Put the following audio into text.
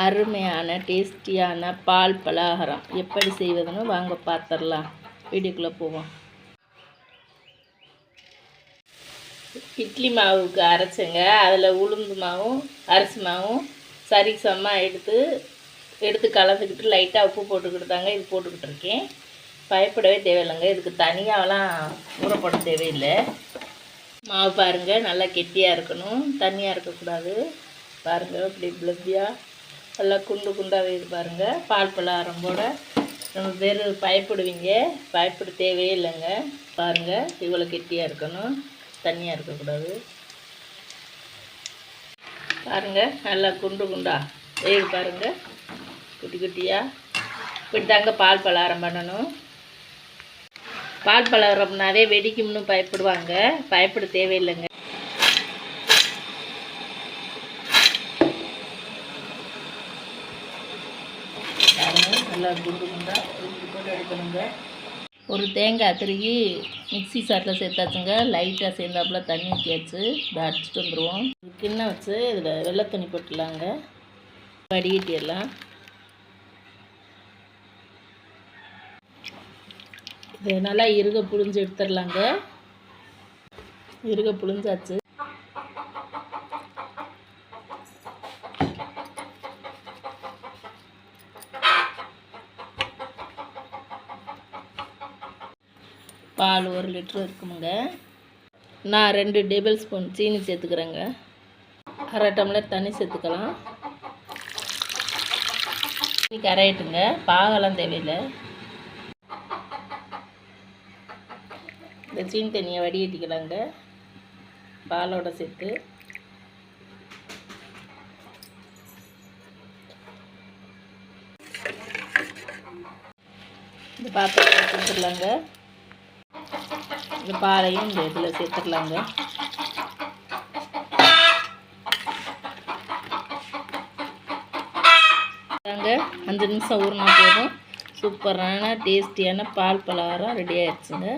அருமையான டேஸ்டியான பால் பலகாரம். எப்படி செய்வதுன்னு வாங்க பார்த்துடலாம் வீடியோக்குள்ளே போவோம். இட்லி மாவுக்கு அரைச்சேங்க. அதில் உளுந்து மாவும் அரிசி மாவும் சரி சமமாக எடுத்து எடுத்து கலந்துக்கிட்டு லைட்டாக உப்பு போட்டுக்கிட்டு தாங்க இது போட்டுக்கிட்டு இருக்கேன். பயப்படவே தேவையில்லைங்க. இதுக்கு தனியாகலாம் ஊறப்பட தேவையில்லை. மாவு பாருங்கள் நல்லா கெட்டியாக இருக்கணும். தண்ணியாக இருக்கக்கூடாது. பாருங்கள் இப்படி பிளப்பியாக நல்லா குண்டு குண்டாக இது பாருங்கள் பால் பலகாரம் போட நம்ம பேர் பயப்படுவீங்க. பயப்பட தேவையே இல்லைங்க. பாருங்கள் இவ்வளோ கெட்டியாக இருக்கணும். தண்ணியாக இருக்கக்கூடாது. பாருங்கள் நல்லா குண்டு குண்டா. வேகு பாருங்கள் குட்டி குட்டியாக இப்படி தாங்க பால் பலகாரம் பண்ணணும். பால் பலகாரம்னாவே வெடிக்கும்னு பயப்படுவாங்க. பயப்பட தேவையில்லைங்க. நல்லா குண்டு உருட்டி போட்டு எடுக்கணுங்க. ஒரு தேங்காய் திருகி மிக்சி சாட்டில் சேர்த்தாச்சுங்க. லைட்டாக சேர்ந்தாப்புல தண்ணி ஊற்றியாச்சு இதை அடிச்சுட்டு வந்துடுவோம் கிண்ணம் வச்சு இதில் வெள்ளை துணி போட்டுடலாங்க. வடிகட்டிடலாம். இது நல்லா இருக புழிஞ்சு எடுத்துடலாங்க. இருக புழிஞ்சாச்சு. பால் ஒரு லிட்ரு இருக்குமுங்க. நான் ரெண்டு டேபிள் ஸ்பூன் சீனி சேர்த்துக்கிறேங்க. அரை டம்ளர் தண்ணி சேர்த்துக்கலாம். சீனி கரையட்டுங்க. பாகெல்லாம் தேவையில்லை. இந்த சீனி தண்ணியை வடிகட்டிக்கலாங்க. பாலோட சேர்த்து. இந்த பாத்திரத்தை கொடுத்துடலாங்க இந்த பாலையும் இந்த இதில் சேர்த்துக்கலாங்க. அஞ்சு நிமிஷம் ஊறினா போதும். சூப்பரான டேஸ்டியான பால் பலகாரம் ரெடி ஆயிடுச்சுங்க.